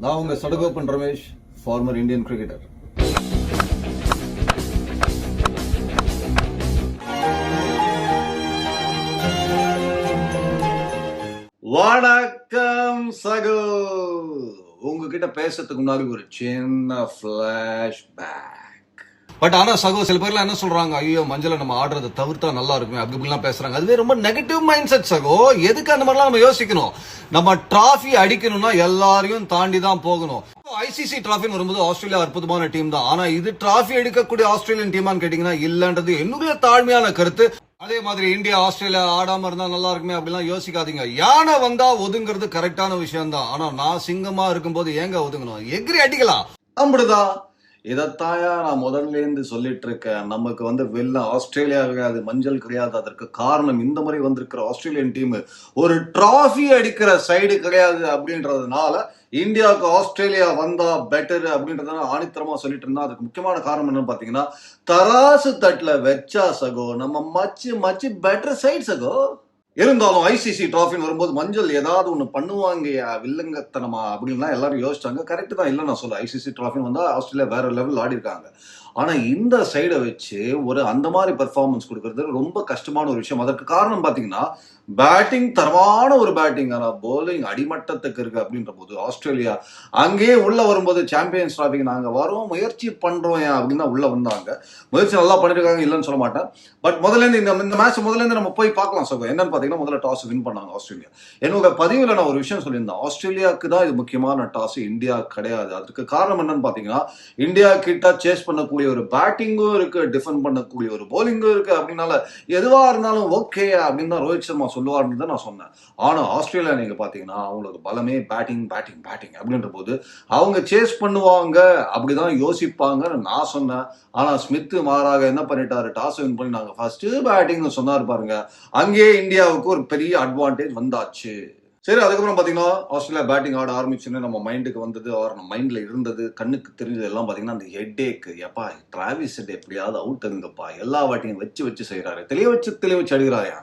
நான் உங்க Sadagoppan Ramesh former Indian cricketer வணக்கம் சகோ. உங்ககிட்ட பேசுறதுக்கு முன்னாடி ஒரு சின்ன ஃபிளாஷ்பேக் பட் ஆனால் சகோ சில பேர்லாம் என்ன சொல்றாங்க? ஐயோ மஞ்சளை நம்ம ஆடுறதை தவிர்த்தா நல்லா இருக்குமே அப்படி இப்படிலாம் பேசுறாங்க. அதுவே ரொம்ப நெகட்டிவ் மைண்ட் செட் சகோ. எதுக்கு அந்த மாதிரிலாம் நம்ம யோசிக்கணும்? நம்ம டிராஃபி அடிக்கணும்னா எல்லாரையும் தாண்டி தான் போகணும் ஐசிசி டிராஃபின்னு வரும்போது ஆஸ்திரேலியா அற்புதமான டீம் தான். ஆனா இது டிராஃபி எடுக்கக்கூடிய ஆஸ்திரேலியன் டீமான்னு கேட்டீங்கன்னா இல்லன்றது என்னுடைய தாழ்மையான கருத்து. அதே மாதிரி இந்தியா ஆஸ்திரேலியா ஆடாம இருந்தா நல்லா இருக்குமே அப்படிலாம் யோசிக்காதீங்க. யானை வந்தா ஒதுங்கிறது கரெக்டான விஷயம் தான் ஆனா நான் சிங்கமா இருக்கும்போது ஏங்க ஒதுங்கணும்? எகிரி அடிக்கலாம். அப்படிதான் இதைத்தாயா நான் முதல்லேருந்து சொல்லிட்டு இருக்கேன் நமக்கு வந்து வெள்ளம் ஆஸ்திரேலியா கிடையாது மஞ்சள் கிடையாது. அதற்கு காரணம் இந்த மாதிரி வந்திருக்கிற ஆஸ்திரேலியன் டீம். ஒரு டிராஃபி அடிக்கிற சைடு கிடையாது அப்படின்றதுனால இந்தியாவுக்கு ஆஸ்திரேலியா வந்தா பெட்டர் அப்படின்றத ஆணித்தரமா சொல்லிட்டு இருந்தா. அதுக்கு முக்கியமான காரணம் என்னன்னு பாத்தீங்கன்னா தராசு தட்டுல வச்சா சகோ நம்ம மச்சு மச்சு பெட்டர் சைட் சகோ. இருந்தாலும் ஐசிசி டிராஃபின்னு வரும்போது மஞ்சள் ஏதாவது ஒன்று பண்ணுவாங்க வில்லங்கத்தனமா அப்படின்லாம் எல்லாரும் யோசிச்சாங்க. கரெக்ட் தான். இல்லை நான் சொல்ல ஐசிசி டிராஃபின்னு வந்தால் ஆஸ்திரேலியா வேற லெவல் ஆடி இருக்காங்க ஆனால் இந்த சைடை வச்சு ஒரு அந்த மாதிரி பெர்ஃபார்மன்ஸ் கொடுக்கறது ரொம்ப கஷ்டமான ஒரு விஷயம். அதற்கு காரணம் பார்த்தீங்கன்னா பேட்டிங் தரமான ஒரு பேட்டிங் ஆனால் போலிங் அடிமட்டத்துக்கு இருக்கு அப்படின்ற போது ஆஸ்திரேலியா அங்கேயே உள்ளே வரும்போது சாம்பியன்ஸ் டிராஃபிக் நாங்கள் வரோம் முயற்சி பண்ணுறோம் ஏன் அப்படின்னு தான் வந்தாங்க. முயற்சி நல்லா பண்ணியிருக்காங்க இல்லைன்னு சொல்ல மாட்டேன். பட் முதலேருந்து இந்த இந்த மேட்ச் முதலேருந்து நம்ம போய் பார்க்கலாம் சகோ என்னன்னு பார்த்தீங்கன்னா முதல்ல டாஸ் வின் பண்ணாங்க ஆஸ்திரேலியா. என்னோட பதிவில் நான் ஒரு விஷயம் சொல்லியிருந்தேன். ஆஸ்திரேலியாவுக்கு தான் இது முக்கியமான டாஸ் இந்தியா கிடையாது. அதுக்கு காரணம் என்னன்னு பார்த்தீங்கன்னா இந்தியா கிட்ட சேஸ் பண்ணக்கூடிய ஒரு பேட்டிங்கும் இருக்கு. டிஃபெண்ட் பண்ணக்கூடிய ஒரு போலிங்கும் இருக்கு. அப்படின்னால எதுவா இருந்தாலும் ஓகே அப்படின்னு தான் ரோஹித் சர்மா சொல்லுவார்னு தான் நான் சொன்னேன். ஆனா ஆஸ்திரேலியா நீங்க பாத்தீங்கன்னா அவங்களுக்கு பலமே பேட்டிங் பேட்டிங் பேட்டிங் அப்படின்ற போது அவங்க சேஸ் பண்ணுவாங்க. அப்படிதான் யோசிப்பாங்கன்னு நான் சொன்னேன். ஆனா ஸ்மித் மாறாக என்ன பண்ணிட்டாரு? டாஸ் வின் பண்ணி நாங்க ஃபர்ஸ்ட் பேட்டிங்னு சொன்னார் பாருங்க. அங்கேயே இந்தியாவுக்கு ஒரு பெரிய அட்வான்டேஜ் வந்தாச்சு. சரி அதுக்கப்புறம் பார்த்தீங்கன்னா ஆஸ்திரேலியா பேட்டிங் ஆட ஆரம்பிச்சுன்னு நம்ம மைண்டுக்கு வந்தது ஆர் நம்ம மைண்டில் இருந்தது கண்ணுக்கு தெரிஞ்சது எல்லாம் பார்த்தீங்கன்னா அந்த ஹெட்டேக் எப்பா டிராவிஸ் ஹெட் எப்படியாவது அவுட் இருந்தப்பா எல்லா வாட்டியும் வச்சு வச்சு செய்கிறாரு தெளிய வச்சு தெளிய வச்சு அடிக்கிறாயா?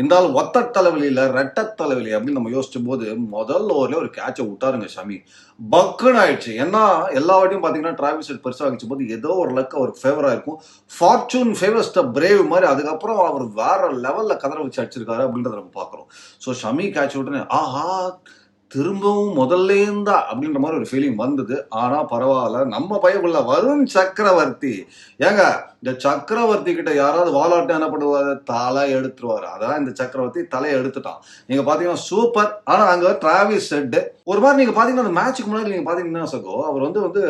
இருந்தாலும் ஒத்த தலைவலியில ரெட்ட தலைவலி அப்படின்னு நம்ம யோசிச்ச போது முதல் ஓவர்ல ஒரு கேட்சை விட்டாருங்க ஷமி பக்குன்னு ஆயிடுச்சு. ஏன்னா எல்லா வாட்டியும் பார்த்தீங்கன்னா டிராவிஸ் ஹெட் பெருசாக வச்சு போது ஏதோ ஒரு லக் அவருக்கு ஃபேவராக இருக்கும். ஃபார்ச்சூன் ஃபேவர்ஸ் த பிரேவ் மாதிரி அதுக்கப்புறம் அவர் வேற லெவலில் கதற வச்சு அடிச்சிருக்காரு அப்படின்றத நம்ம பார்க்குறோம் ஸோ ஷமி கேட்ச் விட்டுன்னு ஆஹா திரும்பவும் முதல்லேருந்தா அப்படின்ற மாதிரி ஒரு ஃபீலிங் வந்தது. ஆனால் பரவாயில்ல. நம்ம பயப்புள்ள வருண் சக்கரவர்த்தி. ஏங்க இந்த சக்கரவர்த்தி கிட்ட யாராவது வாலாட்டம் என்ன பண்ணுவார்? தலை எடுத்துருவார். அதான் இந்த சக்கரவர்த்தி தலையை எடுத்துட்டான். நீங்கள் பார்த்தீங்கன்னா சூப்பர் ஆனால் அங்கே டிராவிஸ் செட்டு ஒரு மாதிரி நீங்கள் பார்த்தீங்கன்னா அந்த மேட்சுக்கு முன்னாடி நீங்கள் பார்த்தீங்கன்னா சகோ அவர் வந்து வந்து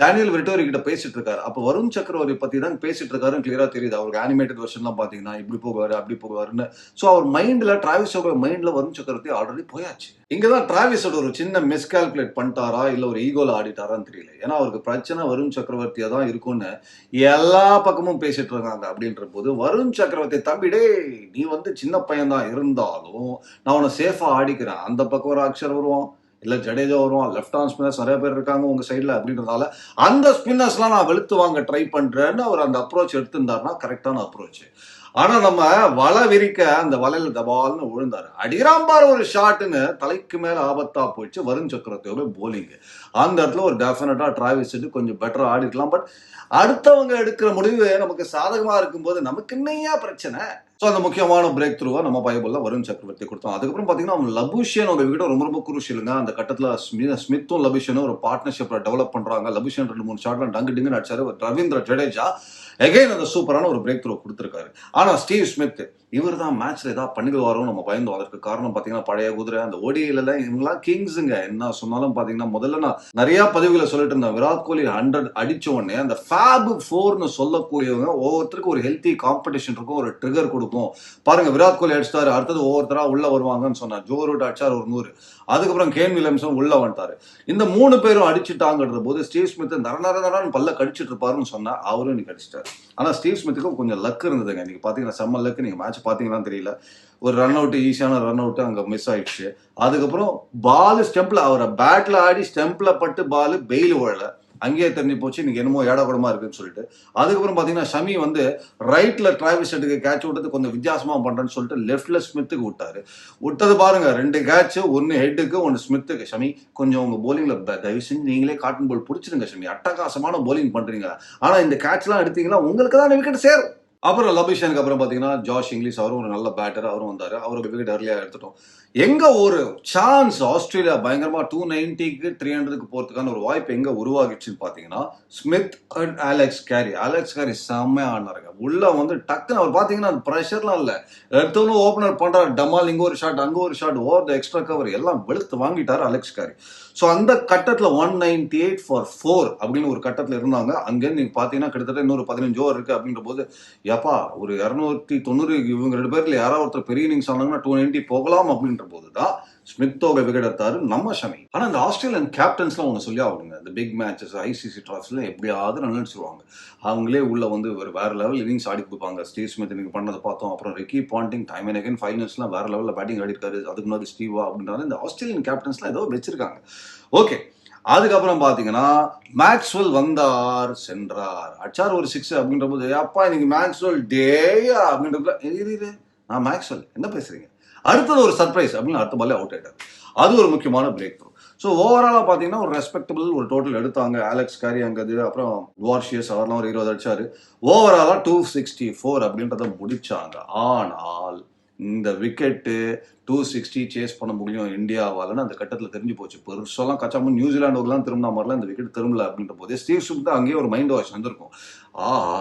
டேனியல் வெரிட்டோரி கிட்ட பேசிட்டு இருக்காரு. அப்ப வருண் சக்கரவர்த்தி பத்தி தான் பேசிட்டு இருக்காருன்னு கிளியரா தெரியுது. அவருக்கு அனிமேட்டட் வெர்ஷன்லாம் பாத்தீங்கன்னா இப்படி போவாரு அப்படி போவாருன்னு சோ அவர் மைண்ட்ல டிராவிஸ் மைண்ட்ல வருண் சக்கரவர்த்தி ஆல்ரெடி போயாச்சு. இங்கதான் டிராவிஸோட ஒரு சின்ன மிஸ்கால்குலேட் பண்ணிட்டாரா இல்ல ஒரு ஈகோல ஆடிட்டாரான்னு தெரியல. ஏன்னா அவருக்கு பிரச்சனை வருண் சக்கரவர்த்தியா தான் இருக்கும்னு எல்லா பக்கமும் பேசிட்டு இருக்காங்க அப்படின்ற போது வருண் சக்கரவர்த்தி தம்பிடே நீ வந்து சின்ன பையன் தான் இருந்தாலும் நான் உன்னை சேஃபா ஆடிக்கிறேன். அந்த பக்கம் ஒரு அக்ஷர் வருவான் இல்ல ஜடேஜா வருவான் லெஃப்ட் ஆன் ஸ்பின்னர்ஸ் நிறைய பேர் இருக்காங்க உங்க சைடில் அப்படின்றதால அந்த ஸ்பின்னர்ஸ்லாம் நான் வெளுத்து வாங்க ட்ரை பண்றேன்னு அவர் அந்த அப்ரோச் எடுத்திருந்தாருன்னா கரெக்டான அப்ரோச் ஆனா நம்ம வலை விரிக்க அந்த வலையில தபால்னு விழுந்தாரு. அடிராம்பார் ஒரு ஷாட்டுன்னு தலைக்கு மேல ஆபத்தா போயிடுச்சு வருண் சக்கரவர்த்தியோட போலிங் அந்த இடத்துல ஒரு டெஃபினட்டா டிராவல்ஸ் கொஞ்சம் பெட்டரா ஆடி இருக்கலாம் பட் அடுத்தவங்க எடுக்கிற முடிவு நமக்கு சாதகமா இருக்கும்போது நமக்கு என்னையா பிரச்சனை? ஸோ அந்த முக்கியமான பிரேக் த்ரூவாக நம்ம பைபிளில் வருண் சக்கரவர்த்தி கொடுத்தோம். அதுக்கப்புறம் பார்த்தீங்கன்னா அவங்க ஒரு விக்கெட் ரொம்ப ரொம்ப குருஷியலுங்க அந்த கட்டத்தில் ஸ்மி- ஸ்மித்தும் லபுஷனும் ஒரு பார்ட்னர்ஷிப்பில் டெவலப் பண்ணுறாங்க லபுஷன் ரெண்டு மூணு ஷாட்லாம் டங்கு டிங்குன்னு அடிச்சாரு ரவீந்திர ஜடேஜா. எகைன் அந்த சூப்பரான ஒரு பிரேக் த்ரூ கொடுத்துருக்காரு. ஆனா ஸ்டீவ் ஸ்மித் இவர் தான் மேட்ச்ல ஏதாவது பண்ணிடுவாரோ நம்ம பயந்தோம் அதற்கு காரணம் பார்த்தீங்கன்னா பழைய குதிரை அந்த ஓடியில இவங்கெல்லாம் கிங்ஸுங்க என்ன சொன்னாலும் பார்த்தீங்கன்னா முதல்ல நான் நிறைய பதிவுகளை சொல்லிட்டு இருந்தேன். விராட் கோலி ஹண்ட்ரட் அடிச்ச உடனே அந்த ஃபேப் ஃபோர்னு சொல்லக்கூடியவங்க ஒவ்வொருத்தருக்கும் ஒரு ஹெல்த்தி காம்படிஷன் இருக்கும் ஒரு ட்ரிகர் கொடுக்கும். பாருங்க விராட் கோலி அடிச்சிட்டாரு அடுத்தது ஒவ்வொருத்தரா உள்ள வருவாங்கன்னு சொன்னார். ஜோ ரூட் அடிச்சார் ஒரு நூறு. அதுக்கப்புறம் கேன் வில்லியம்ஸும் உள்ள வந்துட்டாரு. இந்த மூணு பேரும் அடிச்சுட்டாங்கிறது போது ஸ்டீவ் ஸ்மித் நர நர நரன்னு பல்ல கடிச்சிட்டு இருப்பாருன்னு சொன்னா அவரும் இன்னைக்கு அடிச்சிட்டாரு. ஆனா ஸ்டீவ் ஸ்மித்துக்கும் கொஞ்சம் லக் இருந்ததுங்க. நீங்க பாத்தீங்கன்னா செம்ம லக் நீங்க மேட்ச் பாத்தீங்களான்னு தெரியல. ஒரு ரன் அவுட் ஈஸியான ரன் அவுட்டு அங்க மிஸ் ஆயிடுச்சு. அதுக்கப்புறம் பால் ஸ்டெம்ப்ல அவரை பேட்ல ஆடி ஸ்டெம்பில் பட்டு பால் பெயில் ஓழலை அங்கேயே தண்ணி போச்சு இன்னைக்கு என்னமோ ஏடா இருக்குன்னு சொல்லிட்டு. அதுக்கப்புறம் பாத்தீங்கன்னா ஷமி வந்து ரைட்ல டிராவல் செட்டுக்கு கேட்ச் விட்டது கொஞ்சம் வித்தியாசமா பண்றேன்னு சொல்லிட்டு லெஃப்ட்ல ஸ்மித்துக்கு விட்டாரு. விட்டது பாருங்க ரெண்டு கேட்ச் ஒன்னு ஹெட்டுக்கு ஒன்னு ஸ்மித்துக்கு. ஷமி கொஞ்சம் உங்க போலிங்ல தயவு செஞ்சு நீங்களே காட்டன் பால் பிடிச்சிருங்க ஷமி. அட்டகாசமான போலிங் பண்றீங்க. ஆனா இந்த கேட்ச்லாம் எடுத்தீங்கன்னா உங்களுக்கு தான் விக்கெட் சேரும். அப்புறம் லபிஷனுக்கு அப்புறம் பார்த்தீங்கன்னா ஜாஷ் இங்கிலீஷ் அவரும் ஒரு நல்ல பேட்டர் அவரும் வந்தார். அவருக்கு விக்கெட் அர்லியாக எடுத்துட்டோம். எங்கே ஒரு சான்ஸ் ஆஸ்திரேலியா பயங்கரமாக டூ நைன்ட்டிக்கு த்ரீ ஹண்ட்ரடுக்கு போகிறதுக்கான ஒரு வாய்ப்பு எங்கே உருவாகிடுச்சுன்னு பார்த்தீங்கன்னா Smith and Alex Carey Alex Carey செம்மையாக ஆடினாருங்க. உள்ளே வந்து டக்குன்னு அவர் பார்த்தீங்கன்னா அந்த ப்ரெஷர்லாம் இல்லை. எடுத்தவனும் ஓப்பனர் பண்ணுறாரு டமால் இங்கே ஒரு ஷாட் அங்கே ஒரு shot over the extra cover எல்லாம் வெளுத்து வாங்கிட்டார் அலெக்ஸ் கேரி ஸோ அந்த கட்டத்தில் one ninety eight for four அப்படின்னு ஒரு கட்டத்தில் இருந்தாங்க. அங்கேருந்து நீங்க பார்த்தீங்கன்னா கிட்டத்தட்ட இன்னொரு பதினஞ்சு ஓவர் இருக்கு அப்படின்ற போது ஏப்பா ஒரு இரநூத்தி தொண்ணூறு இவங்க ரெண்டு பேர்ல யாராவது ஒருத்தர் பெரிய இன்னிங்ஸ் ஆனாங்கன்னா டூ நைன்டி போகலாம் அப்படின்ற போது தான் ஸ்மித்தோக விக்கெட் எடுத்தாரு நம்ம ஷமி. ஆனா இந்த ஆஸ்திரேலியன் கேப்டன்ஸ்லாம் அவங்க சொல்லி ஆகணுங்க. இந்த பிக் மேட்சஸ் ஐசிசி ட்ராஃப்ஸ்ல எப்படியாவது நினைச்சிருவாங்க அவங்களே உள்ள வந்து ஒரு வேற லெவல் இன்னிங்ஸ் ஆடி கொடுப்பாங்க. ஸ்டீவ் ஸ்மித் இன்னைக்கு பண்ணதை பார்த்தோம். அப்புறம் Ricky Ponting time and again ஃபைனல்ஸ்லாம் வேற லெவலில் பேட்டிங் ஆடி இருக்காரு அதுக்கு முன்னாடி ஸ்டீவா அப்படின்றாங்க இந்த ஆஸ்திரேலியன் கேப்டன்ஸ்லாம் ஏதோ வச்சிருக்காங்க. ஓகே அதுக்கப்புறம் பார்த்தீங்கன்னா மேக்ஸ்வெல் வந்தார் சென்றார். அச்சார் ஒரு சிக்ஸ் அப்படின்ற போது அப்பா இன்னைக்கு மேக்ஸ்வெல் டேயா அப்படின்றதுல நான் மேக்ஸ்வெல் என்ன பேசுறீங்க? அடுத்தது ஒரு சர்ப்ரைஸ் அப்படின்னு அடுத்த பாலே அவுட் ஆயிட்டார். அது ஒரு முக்கியமான பிரேக் த்ரூ ஸோ ஓவராலாக பார்த்தீங்கன்னா ஒரு ரெஸ்பெக்டபிள் ஒரு டோட்டல் எடுத்தாங்க. ஆலெக்ஸ் காரி அங்கது அப்புறம் வார்ஷியஸ் அவர்லாம் ஒரு இருபது அடிச்சாரு. ஓவராலாக டூ சிக்ஸ்டி ஃபோர் அப்படின்றத முடிச்சாங்க. ஆனால் இந்த விக்கெட்டு டூ சிக்ஸ்டி சேஸ் பண்ண முடியும் இந்தியாவாலன்னு அந்த கட்டத்தில் தெரிஞ்சு போச்சு. பெருசெல்லாம் கச்சாமல் நியூசிலாண்டுக்குலாம் திரும்ப மாதிரிலாம் இந்த விக்கெட் திரும்பல அப்படின்ற போதே ஸ்டீவ் ஸ்மித் அங்கேயே ஒரு மைண்ட் வாஷ் வந்திருக்கும். ஆஹா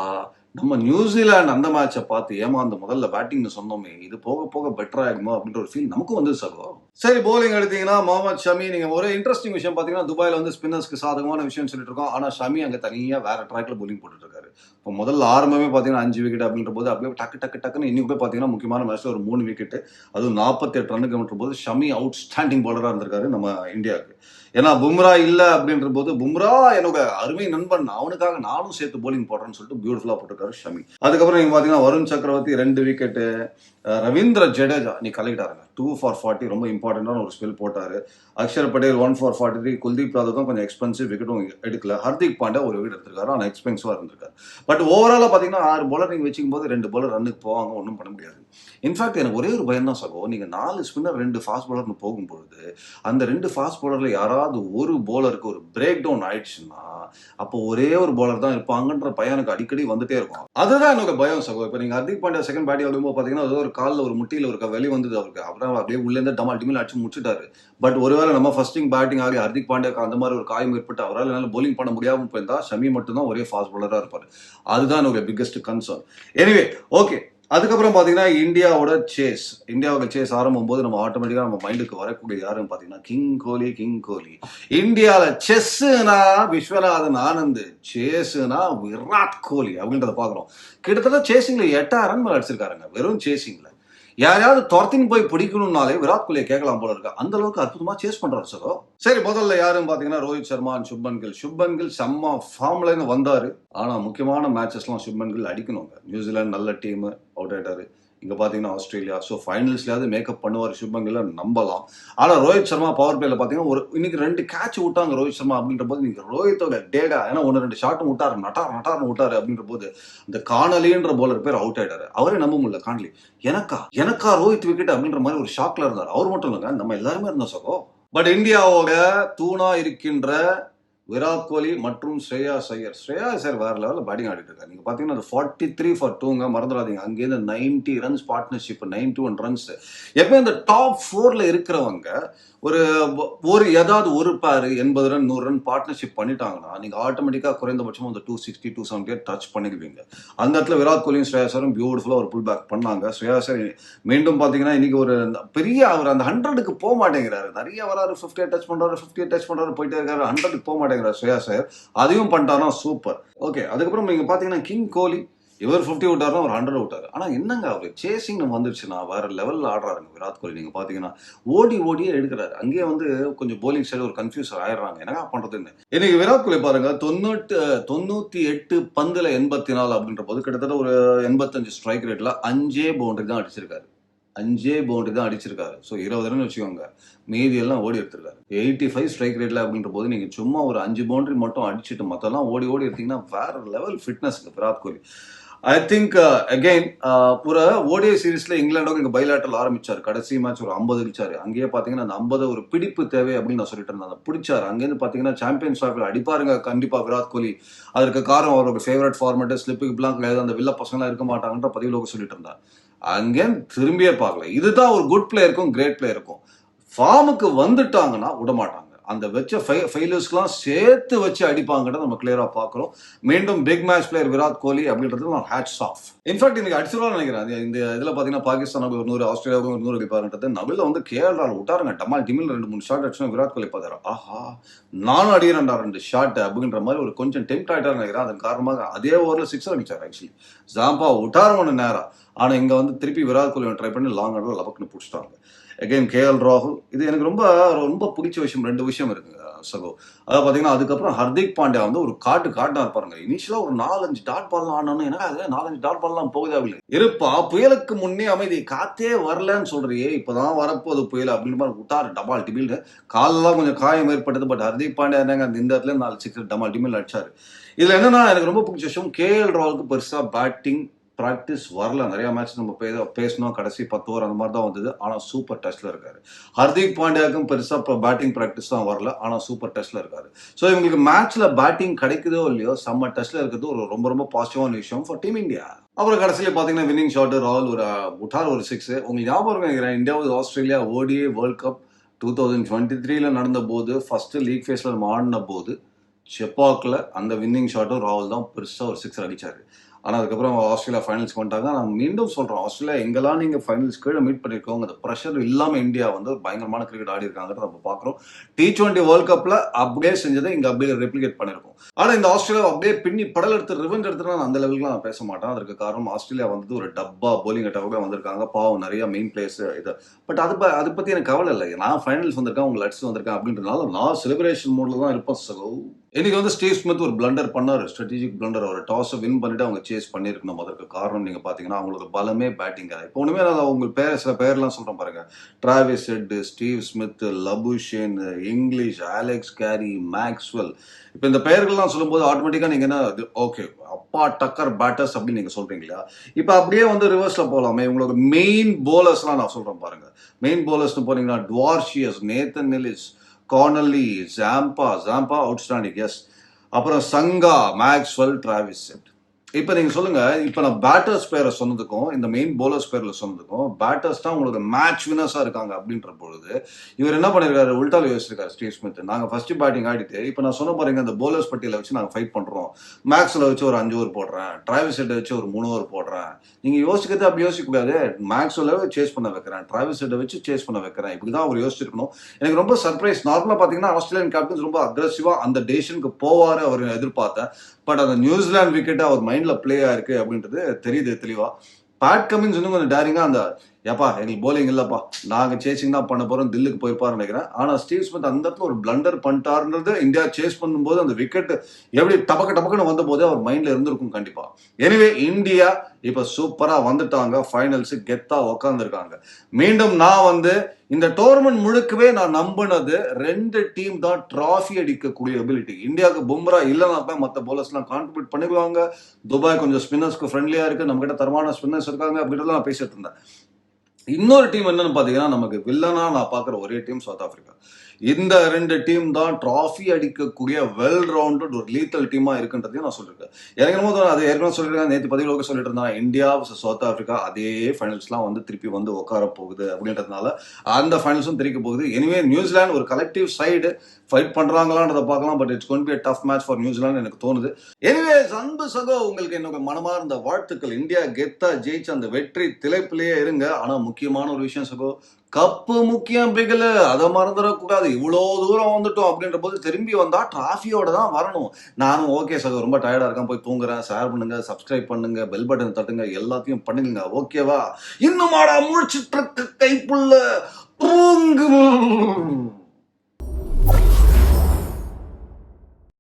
நம்ம நியூசிலாந்து அந்த மேட்சை பார்த்து ஏமாந்து முதல்ல பேட்டிங்னு சொன்னோமே இது போக போக பெட்டர் ஆகுமோ அப்படின்ற ஒரு ஃபீல் நமக்கும் வந்து சகோ சரி போலிங் எடுத்தீங்கன்னா முகமது ஷமி நீங்க ஒரு இன்ட்ரெஸ்டிங் விஷயம் பார்த்தீங்கன்னா துபாயில் வந்து ஸ்பின்னர்ஸ்க்கு சாதகமான விஷயம் சொல்லிட்டு இருக்கோம். ஆனால் ஷமி அங்கே தனியாக வேற ட்ராக்ல போலிங் போட்டுட்டு இருக்காரு. இப்போ முதல்ல ஆரம்பமே பார்த்தீங்கன்னா அஞ்சு விக்கெட் அப்படின்ற போது அப்படியே டக்கு டக்கு டக்குன்னு இன்னைக்கு போய் முக்கியமான மேட்ச்ல ஒரு மூணு விக்கெட் அதுவும் நாற்பத்தி எட்டு ரன்னுக்கு போது ஷமி அவுட் ஸ்டாண்டிங் பாலராக இருந்திருக்காரு நம்ம இந்தியாவுக்கு. ஏன்னா பும்ரா இல்லை அப்படின்ற போது பும்ரா என்னோட அருமை நண்பன் அவனுக்காக நானும் சேர்த்து போலிங் போடுறேன்னு சொல்லிட்டு பியூட்டிஃபுல்லாக போட்டிருக்காரு ஷமி. அதுக்கப்புறம் நீங்க பார்த்தீங்கன்னா வருண் சக்கரவர்த்தி ரெண்டு விக்கெட்டு ரவீந்திர ஜடேஜா நீ கலக்கிட்டாருங்க. டூ ஃபார் ஃபார்ட்டி ரொம்ப இம்பார்ட்டண்டான ஒரு ஸ்பெல் போட்டார். Axar Patel one for forty three Kuldeep யாதவ்க்கும் கொஞ்சம் எக்ஸ்பென்சிவ் விக்கெட்டும் எடுக்கல. ஹர்திக் பாண்டே ஒரு விக்கெட் எடுத்திருக்காரு ஆனால் எக்ஸ்பென்சிவாக இருந்திருக்காரு. பட் ஓவராலாக பார்த்தீங்கன்னா ஆறு பாலர் நீங்கள் வச்சுக்கும் போது ரெண்டு பாலர் ரன்னுக்கு போவாங்க ஒன்றும் பண்ண முடியாது. இன்ஃபேக்ட் எனக்கு ஒரே ஒரு பயம் தான் சகோ. நீங்கள் நாலு ஸ்பின்னர் ரெண்டு ஃபாஸ்ட் பாலர்னு போகும்பொழுது அந்த ரெண்டு ஃபாஸ்ட் பாலர்ல யாராவது ஒரு போலருக்கு ஒரு பிரேக் டவுன் ஆயிடுச்சுன்னா அப்போ ஒரே ஒரு போலர் தான் இருப்பாங்கன்ற பயம் எனக்கு அடிக்கடி வந்துட்டே இருக்கும். அதுதான் எனக்கு பயம் சகோ. இப்போ நீங்கள் ஹர்திக் பாண்டியா செகண்ட் பேட்டிங் ஆடும்போது பார்த்தீங்கன்னா ஏதோ ஒரு காலில் ஒரு முட்டியில் ஒரு வெளி வந்தது அவருக்கு. அப்புறம் அப்படியே உள்ளேருந்து டமால் டிமில் அடிச்சு முடிச்சுட்டாரு. பட் ஒருவேளை நம்ம ஃபர்ஸ்டிங் பேட்டிங் ஆகி ஹர்திக் பாண்டியாக்கு அந்த மாதிரி ஒரு காயம் ஏற்பட்டு அவரால் என்னால் போலிங் பண்ண முடியாமல் போயிருந்தா ஷமி மட்டும்தான் ஒரே ஃபாஸ்ட் பாலராக இருப்பார். அதுதான் என்னோட பிக்கஸ்ட் கன்சர்ன் எனிவே ஓகே அதுக்கப்புறம் பார்த்தீங்கன்னா இந்தியாவோட சேஸ் இந்தியாவோட சேஸ் ஆரம்பம் போது நம்ம ஆட்டோமேட்டிக்காக நம்ம மைண்டுக்கு வரக்கூடிய யாருன்னு பார்த்தீங்கன்னா கிங் கோலி கிங் கோலி இந்தியாவில் செஸ்ஸுனா விஸ்வநாதன் ஆனந்த் சேஸுனா விராட் கோலி அப்படின்றத பார்க்குறோம். கிட்டத்தட்ட சேசிங்கில் எட்டாயிரம் ரன் அடிச்சிருக்காருங்க. வெறும் சேசிங்கில் யாரையாவது துரத்தின்னு போய் பிடிக்கணும்னாலே விராட் கோலியை கேட்கலாம் போல இருக்கு. அந்த அளவுக்கு அற்புதமா சேஸ் பண்றாரு சகோ. சரி முதல்ல யாருன்னு பாத்தீங்கன்னா ரோஹித் சர்மா and சுப்மன் கில் சுப்மன் கில் செம்ம ஃபார்ம்ல வந்தாரு. ஆனா முக்கியமான மேட்சஸ்லாம் சுப்மன் கில் அடிக்கணுங்க நியூசிலாந்து நல்ல டீம் அவுட் ஆயிட்டாரு. இங்கே பார்த்தீங்கன்னா ஆஸ்திரேலியா. ஸோ ஃபைனல்ஸ்லேயாவது மேக்கப் பண்ணுவார் சுப்மன் நம்பலாம். ஆனால் ரோஹித் சர்மா பவர் பிளேயில் பார்த்தீங்கன்னா ஒரு இன்னைக்கு ரெண்டு கேட்ச் விட்டாங்க ரோஹித் சர்மா அப்படின்ற போது இன்னைக்கு ரோஹித்தோட டேடா ஏன்னா ஒன்று ரெண்டு ஷாட்டும் விட்டார் நட்டார் நட்டார்னு விட்டார் அப்படின்ற போது இந்த காணலின்ற போலர் பேர் அவுட் ஆகிட்டார் அவரே நம்ப முடியல காணலி. எனக்கா? எனக்கா ரோஹித் விக்கெட் அப்படின்ற மாதிரி ஒரு ஷாக்ல இருந்தார். அவர் மட்டும் இல்லைங்க நம்ம எல்லாருமே இருந்தோம் சகோ. பட் இந்தியாவோட தூணா இருக்கின்ற விராட் கோலி மற்றும் ஸ்ரேயா சையர். ஸ்ரேயா சையர் வேற லெவலில் பேட்டிங் ஆடிட்டு இருக்காரு. நீங்க பாத்தீங்கன்னா அது ஃபார்ட்டி த்ரீ ஃபார் டூங்க மறந்துடாதீங்க. அங்கேருந்து ninety runs partnership ninety one runs எப்பவுமே இந்த டாப் ஃபோர்ல இருக்கிறவங்க ஒரு ஒரு ஏதாவது ஒரு பேர் எண்பது ரன் நூறு ரன் பார்ட்னர்ஷிப் பண்ணிட்டாங்கன்னா நீங்க ஆட்டோமேட்டிக்கா குறைந்தபட்சம் அந்த two sixty two seventy touch பண்ணிடுவீங்க. அந்த இடத்துல விராட் கோலியும் ஸ்ரேயா பியூட்டிஃபுல்லாக ஒரு புல் பேக் பண்ணாங்க. ஸ்ரேயா சார் மீண்டும் பாத்தீங்கன்னா இன்னைக்கு ஒரு பெரிய அவர் அந்த ஹண்ட்ரடுக்கு போக மாட்டேங்கிறாரு. நிறைய வராரு ஃபிஃப்டி டச் பண்றாரு ஃபிஃப்டி டச் பண்றாரு போயிட்டே இருக்காரு. ஹண்ட்ரடுக்கு போக மாட்டேங்கிறாரு. ஸ்ரேயா சார் அதையும் பண்ணிட்டாருன்னா சூப்பர் ஓகே அதுக்கப்புறம் நீங்க பாத்தீங்கன்னா கிங் கோலி இவர் ஃபிஃப்டி விட்டார்னா ஒரு ஹண்ட்ரட் விட்டார். ஆனால் என்னங்க அவர் சேசிங் வந்துருச்சுன்னா வேற லெவலில் ஆடுறாருங்க விராட் கோலி. நீங்கள் பார்த்தீங்கன்னா ஓடி ஓடியே எடுக்கிறாரு. அங்கேயே வந்து கொஞ்சம் போலிங் சைடு ஒரு கன்ஃபியூஸ் ஆயிடுறாங்க. என்னங்க பண்றதுன்னு இன்னைக்கு விராட் கோலி பாருங்க தொண்ணூற்று தொண்ணூற்றி எட்டு பந்துல எண்பத்தி நாலு அப்படின்ற போது கிட்டத்தட்ட ஒரு எண்பத்தஞ்சு ஸ்ட்ரைக் ரேட்டில் அஞ்சே பவுண்டரி தான் அடிச்சிருக்காரு. அஞ்சே பவுண்டரி தான் அடிச்சிருக்காரு. ஸோ இருபது ரன் வச்சுக்கோங்க. மீதி எல்லாம் ஓடி எடுத்திருக்காரு. எயிட்டி ஃபைவ் ஸ்ட்ரைக் ரேட்ல அப்படின்ற போது நீங்க சும்மா ஒரு அஞ்சு பவுண்டரி மட்டும் அடிச்சுட்டு மொத்தம்லாம் ஓடி ஓடி எடுத்தீங்கன்னா வேற level fitness Virat Kohli. I think again ஒரு ஓடிஐ சீரீஸ்ல இங்கிலாண்டோட இங்கே பைலாட்டல் ஆரம்பிச்சார். கடைசி மேட்ச் ஒரு ஐம்பது அடிச்சாரு. அங்கேயே பார்த்தீங்கன்னா அந்த ஐம்பது ஒரு பிடிப்பு தேவை அப்படின்னு நான் சொல்லிட்டு இருந்தேன். பிடிச்சார். அங்கேருந்து பார்த்தீங்கன்னா சாம்பியன்ஸ் டிராஃபில் அடிப்பாருங்க. கண்டிப்பாக விராட் கோலி. அதற்கு காரணம் அவரோட ஃபேவரட் ஃபார்மேட் ஸ்லிப்புக்கு பிளாங்க் ஏதாவது அந்த வில்ல பசங்களாம் இருக்க மாட்டாங்கன்ற பதிவில் சொல்லிட்டு இருந்தார். அங்கே திரும்பியே பார்க்கல. இதுதான் ஒரு குட் பிளேயருக்கும் கிரேட் பிளேயருக்கும் ஃபார்முக்கு வந்துட்டாங்கன்னா விடமாட்டாங்க. அந்த வச்ச ஃபெயிலியர்ஸ்க்குலாம் சேர்த்து வச்சு அடிப்பாங்கன்றத நம்ம கிளியராக பார்க்குறோம் மீண்டும் big match player Virat Kohli அப்படின்றது நான் ஹேட்ஸ் ஆஃப் இன்ஃபேக்ட் இன்னைக்கு அடிச்சிருவான்னு நினைக்கிறேன். இந்த இதில் பார்த்தீங்கன்னா பாகிஸ்தானுக்கு ஒரு நூறு ஆஸ்திரேலியாவுக்கு ஒரு நூறு அடிப்பாருன்றது நபில வந்து கேரளா விட்டாருங்க. டமால் டிமில் ரெண்டு மூணு ஷாட் அடிச்சோம் விராட் கோலி பார்த்தாரு. ஆஹா நானும் அடிக்கிறேன்டா ரெண்டு ஷாட் அப்படின்ற மாதிரி ஒரு கொஞ்சம் டெம்ட் ஆகிட்டாரு நினைக்கிறேன். அதன் காரணமாக அதே ஓவரில் சிக்ஸ் அடிச்சார் ஆக்சுவலி ஜாம்பா விட்டாரு ஒன்று நேரம் ஆனால் இங்கே வந்து திருப்பி விராட் கோலி ட்ரை பண்ணி லாங் ஆர்டர் லபக்குன்னு பிடிச்சிட்டாங்க. அகைன் கேஎல் ராகுல் இது எனக்கு ரொம்ப ரொம்ப பிடிச்ச விஷயம் ரெண்டு விஷயம் இருக்குங்க சகோ. அதாவது பார்த்தீங்கன்னா அதுக்கப்புறம் ஹர்திக் பாண்டியா வந்து ஒரு காட்டு காட்டாக இருப்பாருங்க இனிஷியலாக ஒரு நாலஞ்சு டாட் பால்லாம் ஆனோன்னு என்ன நாலஞ்சு டாட் பால்லாம் போகுதா இல்லை இருப்பா புயலுக்கு முன்னே அமைதி காத்தே வரலன்னு சொல்றியே இப்போதான் வரப்போகுது புயல் அப்படின்னு மாதிரி விட்டார் டபால் டிபில் காலெல்லாம் கொஞ்சம் காயம் ஏற்பட்டது பட் ஹர்திக் பாண்டியா என்னங்க அந்த இந்த இடத்துல நாலு சிக்ஸ் டபால் டிமில் அடிச்சார். இதில் என்னன்னா எனக்கு ரொம்ப பிடிச்ச விஷயம் கேஎல் ராகுலுக்கு பெருசாக பேட்டிங் ப்ராக்டிஸ் வரல. நிறைய மேட்ச் நம்ம பே பேசணும் கடைசி பத்து ஓவர் அந்த மாதிரி தான் வந்தது ஆனால் சூப்பர் டெஸ்ட்ல இருக்காரு. ஹர்திக் பாண்டியாவுக்கும் பெருசாக இப்போ பேட்டிங் ப்ராக்டிஸ் தான் வரல. ஆனால் சூப்பர் டெஸ்ட்ல இருக்காரு. ஸோ இவங்களுக்கு மேட்ச்ல பேட்டிங் கிடைக்குதோ இல்லையோ செம்ம டெஸ்ட்ல இருக்கிறது ஒரு ரொம்ப ரொம்ப பாசிட்டிவான விஷயம் ஃபார் டீம் இந்தியா அப்புறம் கடைசியில் பார்த்தீங்கன்னா வின்னிங் ஷாட் ராகுல் ஒரு உட்டார் ஒரு சிக்ஸ் உங்களுக்கு ஞாபகம் இருக்கிறேன் நினைக்கிறேன்? Australia ODI world cup two thousand twenty த்ரீல நடந்த போது ஃபர்ஸ்ட் லீக் ஃபேஸ்ல நம்ம ஆடின போது செப்பாக்கில் அந்த வின்னிங் ஷாட்டும் ராகுல் தான் பெருசாக ஒரு சிக்ஸ் அடிச்சாரு. ஆனால் அதுக்கப்புறம் ஆஸ்திரேலியா ஃபைனல்ஸ் வந்துட்டாங்க நான் மீண்டும் சொல்கிறோம் ஆஸ்திரேலியா எங்கெல்லாம் நீங்கள் ஃபைனல்ஸ் கீழே மீட் பண்ணியிருக்கோங்க அந்த ப்ரெஷர் இல்லாமல் இந்தியா வந்து பயங்கரமான கிரிக்கெட் ஆடி இருக்காங்கிறத நம்ம பார்க்குறோம். டி டுவெண்ட்டி வேர்ல்ட் கப்பில் அப்படியே செஞ்சதை இங்கே அப்படியே ரெப்ளிகேட் பண்ணியிருக்கோம் ஆனால் இந்த ஆஸ்திரேலியா அப்படியே பின்னி படல் எடுத்து ரிவெஞ்ச் எடுத்துட்டு நான் அந்த லெவலுக்கு நான் பேச மாட்டேன். அதற்கு காரணம் ஆஸ்திரேலியா வந்து ஒரு டப்பா போலிங் அட்டாக வந்திருக்காங்க. பாவம் நிறைய மெயின் பிளேஸ் இது. பட் அது ப- அதை பற்றி எனக்கு கவலை இல்லை. நான் ஃபைனல்ஸ் வந்திருக்கேன் உங்களை அடிச்சு வந்திருக்கேன் அப்படின்றதுனால நான் செலிப்ரேஷன் மோட்ல தான் இருப்பேன். இன்னைக்கு வந்து ஸ்டீவ் ஸ்மித் ஒரு பிளண்டர் பண்ணார் ஸ்ட்ராட்டஜிக் பிளண்டர் ஒரு டாஸை வின் பண்ணிட்டு அவங்க சேஸ் பண்ணியிருக்கணும் அதற்கு காரணம் நீங்க பாத்தீங்கன்னா அவங்களுக்கு பலமே பேட்டிங் இப்போ ஒண்ணுமே நான் அவங்க பேர் சில பேர்லாம் சொல்றேன் பாருங்க. Travis Head Steve Smith Labuschagne Inglis Alex Carey Maxwell இப்போ இந்த பெயர்கள்லாம் சொல்லும்போது ஆட்டோமேட்டிக்காக நீங்கள் என்ன ஓகே அப்பா டக்கர் பேட்டர்ஸ் அப்படின்னு நீங்க சொல்றீங்க இல்லையா? இப்போ அப்படியே வந்து ரிவர்ஸ்ல போகலாமே. இவங்களோட மெயின் போலர்ஸ்லாம் நான் சொல்றேன் பாருங்க. மெயின் போலர்ஸ்னு போனீங்கன்னா Dwarshuis Nathan Ellis Connolly Zampa Zampa outstanding S அப்புறம் சங்கா மேக்ஸ்வெல் டிராவிஸ் செட் இப்போ நீங்க சொல்லுங்க இப்போ நான் பேட்டர்ஸ் பேரை சொன்னதுக்கும் இந்த மெயின் போலர்ஸ் பேரில் சொன்னதுக்கும் பேட்டர்ஸ் தான் உங்களுக்கு மேட்ச் வினர்ஸாக இருக்காங்க அப்படின்ற பொழுது இவர் என்ன பண்ணியிருக்காரு உல்டால யோசிச்சிருக்காரு ஸ்டீவ் ஸ்மித். நாங்கள் ஃபர்ஸ்ட் பேட்டிங் ஆடிட்டு இப்போ நான் சொன்ன பாருங்க அந்த போலர்ஸ் பட்டியலை வச்சு நாங்கள் ஃபைட் பண்ணுறோம் மேக்ஸில் வச்சு ஒரு அஞ்சு ஓவர் போடுறேன். டிராவிஸ் ஹெட்டை வச்சு ஒரு மூணு ஓவர் போடுறேன். நீங்கள் யோசிக்கிறது அப்படி யோசிக்கக்கூடாது மேக்ஸில் சேஸ் பண்ண வைக்கிறேன். டிராவிஸ் ஹெட்டை வச்சு சேஸ் பண்ண வைக்கிறேன். இப்படி தான் அவர் யோசிச்சிருக்கணும். எனக்கு ரொம்ப சர்ப்ரைஸ் நார்மலாக பார்த்தீங்கன்னா ஆஸ்திரேலியன் கேப்டன்ஸ் ரொம்ப அக்ரெசிவா அந்த டேஷனுக்கு போவாரு அவர் எதிர்பார்த்தேன். பட் அந்த நியூசிலாந்து விக்கெட் அவர் மைண்ட்ல பிளே ஆயிருக்கு அப்படின்றது தெரியுது தெளிவா. பேட் கமின்ஸ் இன்னும் கொஞ்சம் டேரிங்கா அந்த ஏப்பா எங்களுக்கு போலிங் இல்லப்பா. நாங்க சேசிங் தான் பண்ண போறோம். தில்லுக்கு போயிருப்பாரு நினைக்கிறேன். ஆனா ஸ்டீவ் ஸ்மித் அந்த இடத்துல ஒரு பிளண்டர் பண்ணிட்டாருன்றது இந்தியா சேஸ் பண்ணும்போது அந்த விக்கெட் எப்படி டபக்கு டபக்குன்னு வந்த போதே அவர் மைண்ட்ல இருந்திருக்கும் கண்டிப்பா. எனிவே இந்தியா இப்ப சூப்பரா வந்துட்டாங்க. ஃபைனல்ஸ் கெத்தா உக்காந்துருக்காங்க. மீண்டும் நான் வந்து இந்த டோர்னமெண்ட் முழுக்கவே நான் நம்பினது ரெண்டு டீம் தான் டிராஃபி அடிக்கக்கூடிய எபிலிட்டி இந்தியாவுக்கு பும்ரா இல்லைனா மற்ற போலர்ஸ்லாம் கான்ட்ரிபியூட் பண்ணிடுவாங்க துபாய் கொஞ்சம் ஸ்பின்னர்ஸ்க்கு ஃப்ரெண்ட்லியா இருக்கு. நம்ம கிட்ட தரமான ஸ்பின்னர்ஸ் இருக்காங்க அப்படின்றத நான் பேசிட்டு இருந்தேன். இன்னொரு டீம் என்னன்னு பாத்தீங்கன்னா நமக்கு வில்லனா நான் பாக்குற ஒரே டீம் சவுத் ஆப்பிரிக்கா இந்த ரெண்டு டீம் தான் ட்ராஃபி அடிக்கக்கூடிய வெல் ரவுண்டட் ஒரு லீத்தல் டீமா இருக்குன்றதையும் நான் சொல்லியிருக்கேன் எனக்கு என்னமோ தோணுது, அது ஏற்கனவே சொல்லியிருக்கேன் நேற்று பதிவு சொல்லிட்டு இருந்தான் இந்தியா சவுத் ஆப்பிரிக்கா அதே ஃபைனல்ஸ்லாம் வந்து திருப்பி வந்து உட்கார போகுது அப்படின்றதுனால அந்த ஃபைனல்ஸும் திரிக்க போகுது. எனிவே நியூசிலாந்து ஒரு கலெக்டிவ் சைடு ஃபைட் பண்ணுறாங்களான்றதை பார்க்கலாம். But it's gonna be tough match for New Zealand எனக்கு தோணுது. எனிவே அன்பு சகோ உங்களுக்கு என்னோட மனமார்ந்த வாழ்த்துக்கள். இந்தியா கெத்தா ஜெயிச்சு அந்த வெற்றி திளைப்பிலேயே இருங்க. ஆனா முக்கியமான ஒரு விஷயம் சகோ கப்பு முக்கியம் பிகில். அதை மறந்துடக்கூடாது இவ்வளோ தூரம் வந்துட்டோம் அப்படின்ற போது திரும்பி வந்தால் டிராஃபியோட தான் வரணும். நானும் ஓகே சார் ரொம்ப டயர்டாக இருக்கேன். போய் தூங்குறேன். ஷேர் பண்ணுங்க சப்ஸ்கிரைப் பண்ணுங்க பெல் பட்டன் தட்டுங்க. எல்லாத்தையும் பண்ணுங்க ஓகேவா இன்னும் ஆடா முழிச்சிட்டு இருக்க கைப்புள்ள. தூங்கு.